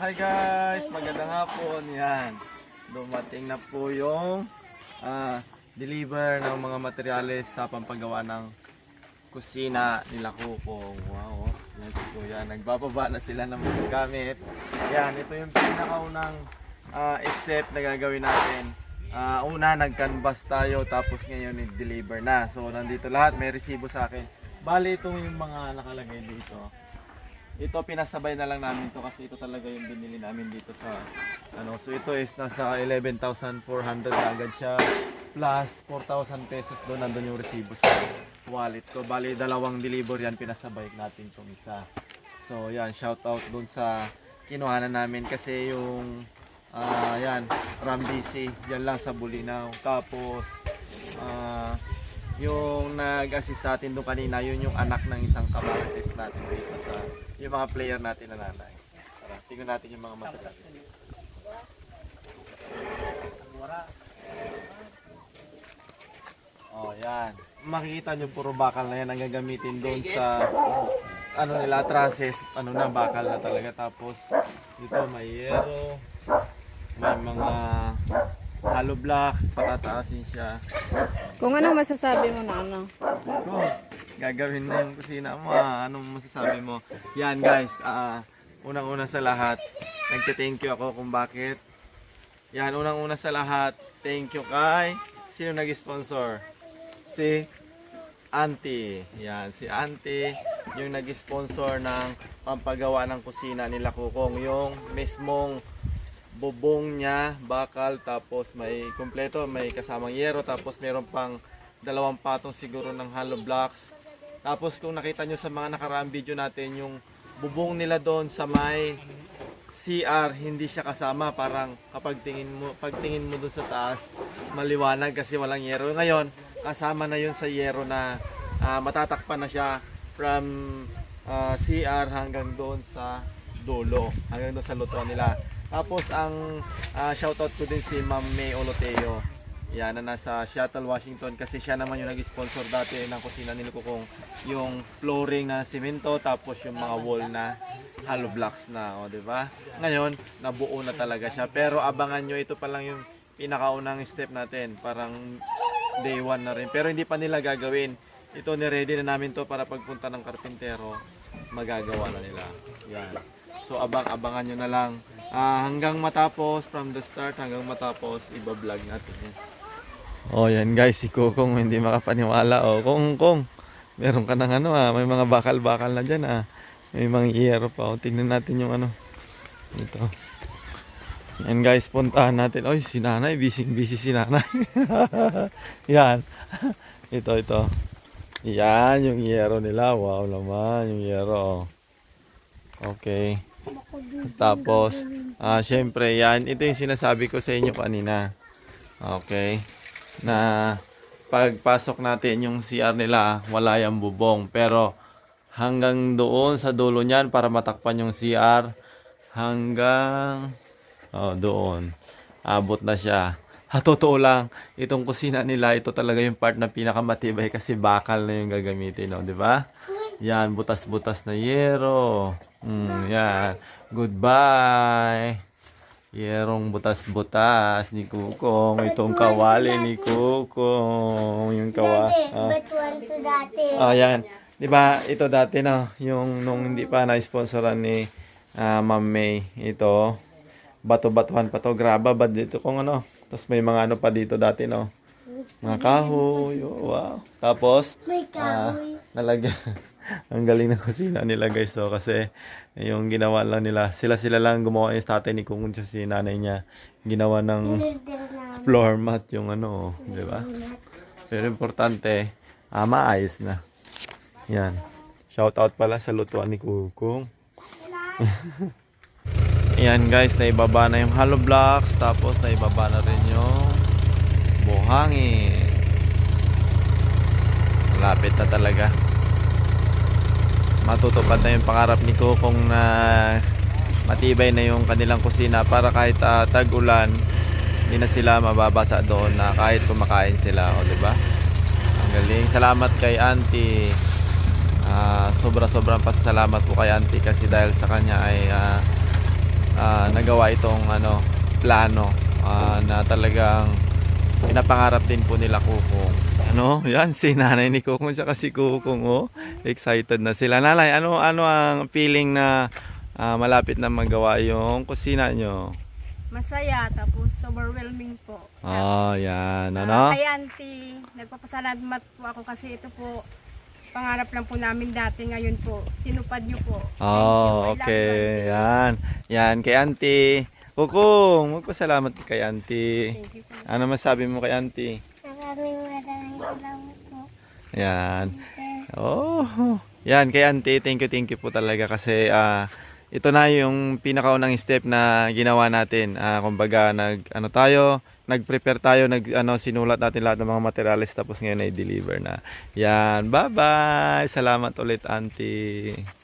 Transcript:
Hi guys, magandang hapon. Yan. Dumating na po yung ah, deliver ng mga materyales sa pampagawa ng kusina nila Kukong. Wow, oh. yan si Kuya. Nagbababa na sila ng mga gamit. Yan, ito yung pinakaunang ah, step na gagawin natin. Ah, una, nag-canvas tayo tapos ngayon i-deliver na. So, nandito lahat. May resibo sa akin. Bali, ito yung mga nakalagay dito. Ito pinasabay na lang namin to kasi ito talaga yung binili namin dito sa ano. So ito is nasa 11,400 na agad siya plus 4,000 pesos doon nandun yung resibo sa wallet ko. Bali dalawang deliver yan pinasabay natin tong isa. So yan, shout out doon sa kinuhanan namin kasi yung ah yan, Ram DC, yan lang sa Bulinaw. Tapos ah yung nag-assist sa atin doon kanina, yun yung anak ng isang kamarites natin dito sa yung mga player natin na nanay. Tara, tingnan natin yung mga materials. Oh, yan. Makikita nyo puro bakal na yan ang gagamitin doon sa ano nila, trusses, ano na, bakal na talaga. Tapos, dito may yero, hollow blocks, patataasin siya. Kung ano masasabi mo na ano? Ko, gagawin na yung kusina mo. Ah. Anong masasabi mo? Yan guys, ah, unang-una sa lahat, nagte-thank you ako kung bakit. Yan, unang-una sa lahat, thank you kay sino nag-sponsor? Si Auntie. Yan, si Auntie yung nag-sponsor ng pampagawa ng kusina nila Kukong. Yung mismong bubong niya, bakal, tapos may kompleto, may kasamang yero, tapos meron pang dalawang patong siguro ng hollow blocks. Tapos kung nakita nyo sa mga nakaraang video natin, yung bubong nila doon sa may CR, hindi siya kasama. Parang kapag tingin mo, pagtingin mo doon sa taas, maliwanag kasi walang yero. Ngayon, kasama na yun sa yero na ah, matatakpan na siya from ah, CR hanggang doon sa dulo, hanggang doon sa lutuan nila. Tapos ang ah, shoutout ko din si Ma'am May Oloteo. Yan na nasa Seattle, Washington kasi siya naman yung nag-sponsor dati ng kusina nila kung yung flooring na simento tapos yung mga wall na hollow blocks na, o di ba? Ngayon, nabuo na talaga siya. Pero abangan nyo, ito pa lang yung pinakaunang step natin. Parang day one na rin. Pero hindi pa nila gagawin. Ito ni-ready na namin to para pagpunta ng karpintero, magagawa na nila. Yan. So abang-abangan nyo na lang. Ah, hanggang matapos, from the start hanggang matapos, iba-vlog natin. Oh, yan guys, si Kukong hindi makapaniwala. Oh, Kung, kung, meron ka ng ano ah, may mga bakal-bakal na dyan ah. May mga iyero pa. Oh, tingnan natin yung ano. Ito. Yan guys, puntahan natin. Oy, si nanay, busy-busy si nanay. yan. ito, ito. Yan, yung iyero nila. Wow naman, yung iyero. oh. Okay. Tapos, ah syempre, yan. Ito yung sinasabi ko sa inyo kanina. Okay. Na pagpasok natin yung CR nila, wala yung bubong. Pero hanggang doon sa dulo niyan para matakpan yung CR, hanggang oh, doon. Abot na siya. Ha, totoo lang, itong kusina nila, ito talaga yung part na pinakamatibay kasi bakal na yung gagamitin, no? di ba? Yan, butas-butas na yero. Mm, yan. Goodbye. Yerong butas-butas ni Kukong. Itong kawali ni Kukong. Yung kawa. Ah. Oh, yan. 'Di ba? Ito dati na yung nung hindi pa na-sponsoran ni ah, Ma'am May. Ito bato-batuhan pa to, graba ba dito kung ano. Tapos may mga ano pa dito dati, no. Mga kahoy. Oh, wow. Tapos May ah, kahoy. nalagyan ang galing ng kusina nila guys so kasi yung ginawa lang nila sila sila lang gumawa yung tatay ni Kung si nanay niya. Ginawa ng floor mat yung ano di ba? Pero importante ah, maayos na. Yan. Shout out pala sa lutuan ni Kukong yan guys naibaba na yung hollow blocks tapos naibaba na rin yung buhangin. Malapit na talaga matutupad na yung pangarap ni Kukong na matibay na yung kanilang kusina para kahit ah, tag-ulan hindi na sila mababasa doon na kahit kumakain sila o di ba? Ang galing. Salamat kay auntie. Ah, sobra sobrang pasasalamat po kay auntie kasi dahil sa kanya ay ah, ah, nagawa itong ano plano ah, na talagang pinapangarap din po nila Kukong. Ano? Yan si nanay ni Kukong siya si Kukong oh. Excited na sila. Nanay, ano ano ang feeling na ah, malapit na magawa yung kusina nyo? Masaya, tapos overwhelming po. Oh, yan. Ah, Ano? kay auntie, nagpapasalamat po ako kasi ito po, pangarap lang po namin dati. Ngayon po, tinupad niyo po. You. Oh, you, okay. auntie. Yan. Yan, kay auntie. Kukong, magpasalamat ka kay auntie. Thank you po. Ano masabi mo kay auntie? Maraming maraming salamat po. Yan. Oh. Yan, kay auntie, thank you, thank you po talaga kasi ah ito na yung pinakaunang step na ginawa natin. Ah, kumbaga, nag, ano tayo, nag-prepare tayo, nag, ano, sinulat natin lahat ng mga materials tapos ngayon ay deliver na. Yan, bye-bye! Salamat ulit, auntie.